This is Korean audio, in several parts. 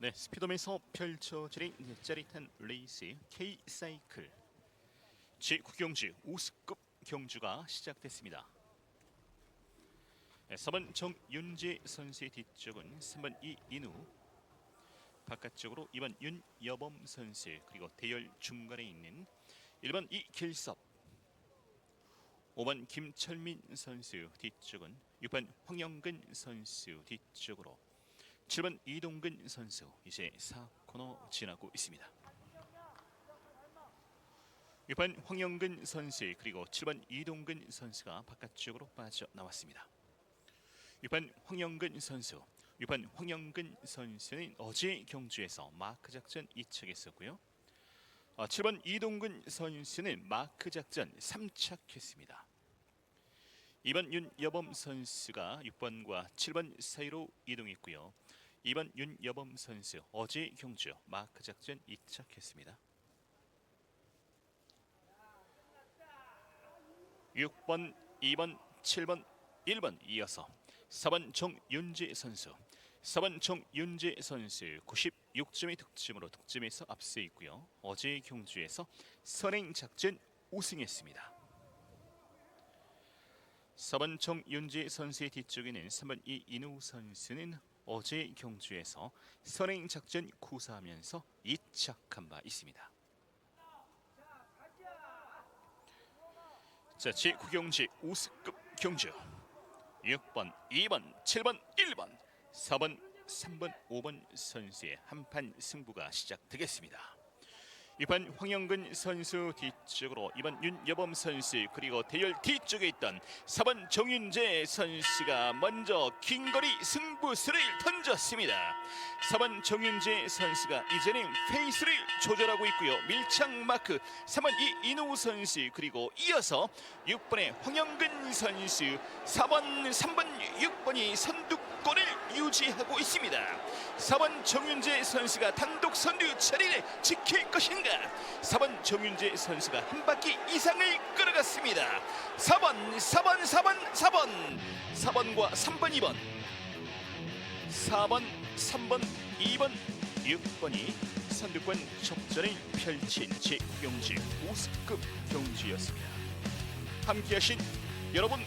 네, 스피드맨에서 펼쳐지는 짜릿한 레이스 K 사이클 제9경주 우스급 경주가 시작됐습니다. 네, 4번 정윤재 선수의 뒤쪽은 3번 이인우 바깥쪽으로 2번 윤여범 선수 그리고 대열 중간에 있는 1번 이길섭 5번 김철민 선수 뒤쪽은 6번 황영근 선수 뒤쪽으로 7번 이동근 선수 이제 4코너 지나고 있습니다. 6번 황영근 선수 그리고 7번 이동근 선수가 바깥쪽으로 빠져나왔습니다. 6번 황영근 선수 6번 황영근 선수는 어제 경주에서 마크 작전 2착했었고요. 7번 이동근 선수는 마크 작전 3착했습니다. 2번 윤여범 선수가 6번과 7번 사이로 이동했고요. 2번 윤여범 선수 어제 경주 마크 작전 2착했습니다. 6번, 2번, 7번, 1번 이어서 4번 정윤재 선수 4번 정윤재 선수 96점의 득점으로 득점에서 앞서 있고요. 어제 경주에서 선행 작전 우승했습니다. 4번 정윤재 선수의 뒤쪽에는 3번 이인우 선수는 어제 경주에서 선행 작전 구사하면서 2착한 바 있습니다. 자, 제9경주 우승급 경주 6번, 2번, 7번, 1번, 4번, 3번, 5번 선수의 한판 승부가 시작되겠습니다. 2번 황영근 선수 뒤쪽으로 2번 윤여범 선수 그리고 대열 뒤쪽에 있던 4번 정윤재 선수가 먼저 긴 거리 승부수를 던졌습니다. 4번 정윤재 선수가 이제는 페이스를 조절하고 있고요. 밀착 마크 3번 이인우 선수 그리고 이어서 6번의 황영근 선수 4번 3번 6번이 선두권을 유지하고 있습니다. 4번 정윤재 선수가 단독 선두 자리를 지킬 것인가? 4번 정윤재 선수가 한 바퀴 이상을 끌어갔습니다. 4번, 4번, 4번, 4번, 4번과 3번, 2번, 4번, 3번, 2번, 6번이 선두권 접전을 펼친 제9경주 5승급 경주였습니다. 함께하신 여러분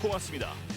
고맙습니다.